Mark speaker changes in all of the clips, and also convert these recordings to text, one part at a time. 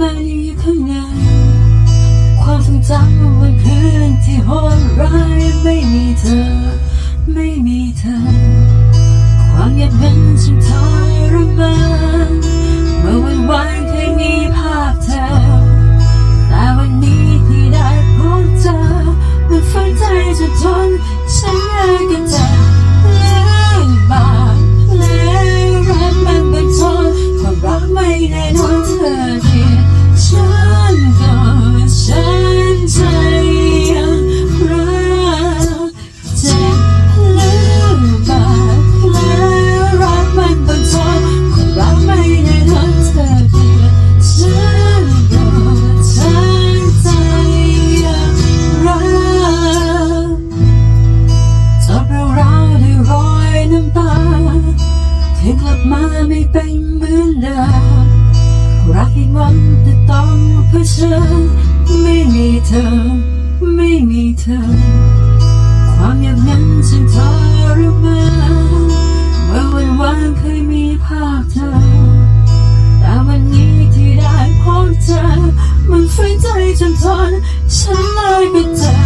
Speaker 1: มาอยู่ข้างในความทรงจำวันคืนที่โหดร้ายไม่มีเธอ ไม่มีเธอ ความเงียบงันฉันทรมาน ธอกลับมาไม่เป็นเหมือนเดิมรักอีกวันแต่ต้องเผชิญไม่มีเธอ ไม่มีเธอ ความอย่างนั้นฉันทรมานเมื่อวันวานเคยมีภาคเธอ แต่วันนี้ที่ได้พบเธอ มันฝืนใจจนทนฉันเลยไปเจอ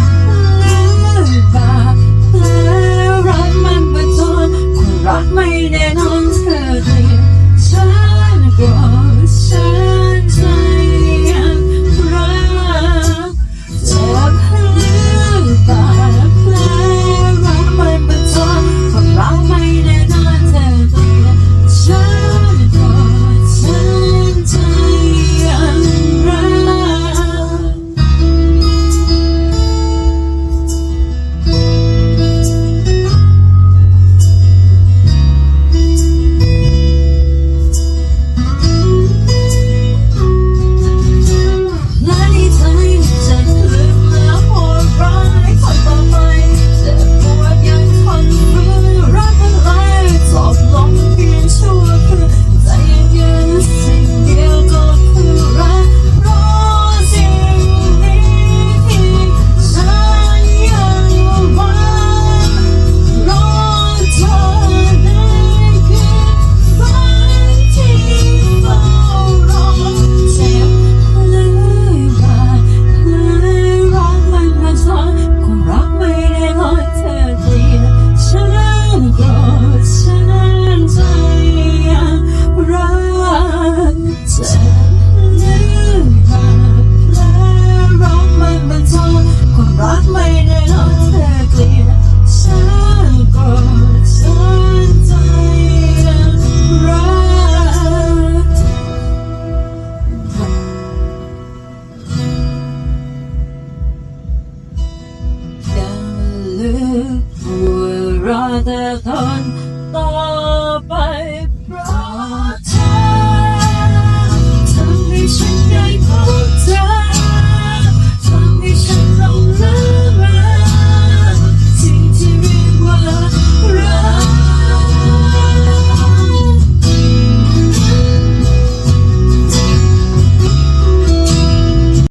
Speaker 1: marathon